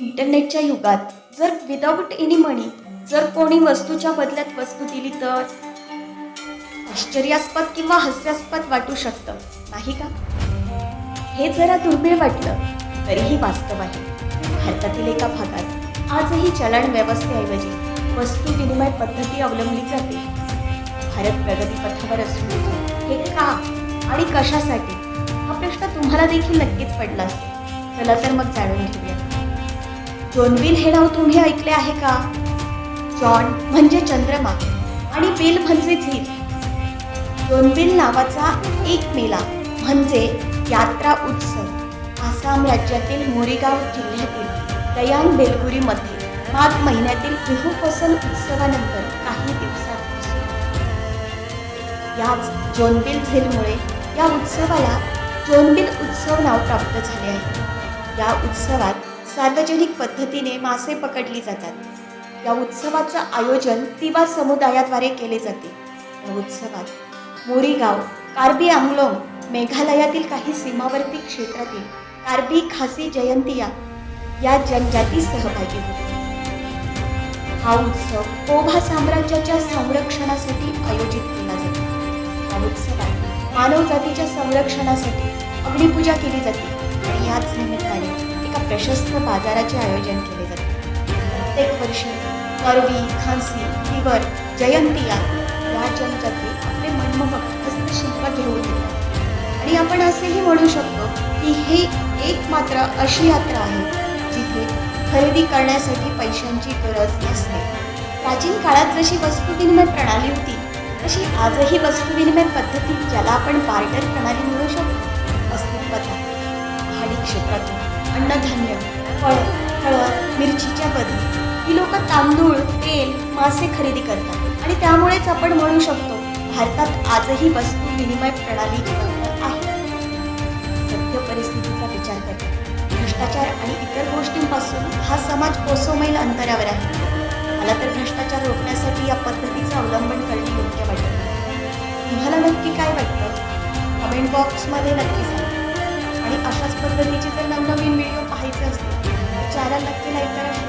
इंटरनेटच्या युगात जर विदाऊट एनी मनी जर कोणी वस्तूच्या बदल्यात वस्तू दिली तर? आश्चर्यास्पद किंवा हास्यास्पद वाटू शकतं नाही का? हे जरा दुर्मिळ वाटलं तरीही वास्तव आहे. भारतातील एका भागात आजही चलन व्यवस्थेऐवजी वस्तू विनिमय पद्धती अवलंबली जाते. भारत प्रगतीपथावर असून हे का आणि कशासाठी? हा प्रश्न तुम्हाला देखील नक्कीच पडला असेल. चला तर मग जाणून घेऊया. जॉनविल हे नाव तुम्ही ऐकले आहे का? जॉन म्हणजे चंद्रमा आणि बिल म्हणजे झील. जोनबिल नावाचा एक मेला म्हणजे यात्रा उत्सव. आसाम राज्यातील मोरीगाव जिल्ह्यातील दयान बेलगुरीमध्ये माघ महिन्यातील बिहू फसल उत्सवानंतर काही दिवसात याच जोनबिल झीलमुळे या उत्सवाला जोनबिल उत्सव नाव प्राप्त झाले आहे. या उत्सवात सार्वजनिक पद्धतीने मासे पकडली जातात. या उत्सवाचं आयोजन तिवा समुदायाद्वारे केले जाते. या उत्सवात मोरीगाव कार्बी आंगलोंग मेघालयातील काही सीमावर्ती क्षेत्रातील कार्बी खासी जयंतिया या जनजाती सहभागी होते. हा उत्सव कोभा साम्राज्याच्या संरक्षणासाठी आयोजित केला जातो. या उत्सवात मानवजातीच्या संरक्षणासाठी अग्निपूजा केली जाते. आणि याच निमित्ताने एका प्रशस्त बाजाराचे आयोजन केले जाते. प्रत्येक वर्षी करवी खांसी तिवर जयंतिया या जनजाती आपले मनमोहक हस्तशिल्प घेऊन येतात. आणि आपण असेही म्हणू शकतो की ही एक मात्र अशी यात्रा आहे जिथे खरेदी करण्यासाठी पैशांची गरज नसते. प्राचीन काळात जशी वस्तुविनिमय प्रणाली होती तशी आजही वस्तुविनिमय पद्धती ज्याला आपण बार्टर प्रणाली म्हणू शकतो मिरचीच्या बदली. ही लोक तांदूळ तेल मासे खरेदी करतात. आणि त्यामुळेच आपण म्हणू शकतो भारतात आजही वस्तू विनिमय प्रणाली जिवंत आहे. सत्य परिस्थितीचा विचार करता भ्रष्टाचार आणि इतर गोष्टींपासून हा समाज कोसोमैल अंतरावर आहे. मला तर भ्रष्टाचार रोखण्यासाठी या पद्धतीचं अवलंबन करणे योग्य वाटत तुम्हाला नक्की काय वाटतं? कमेंट बॉक्समध्ये नक्की सांगा. आणि अशाच पद्धतीचे जर नवनवीन व्हिडिओ पाहायचे असतील तर चॅनल नक्की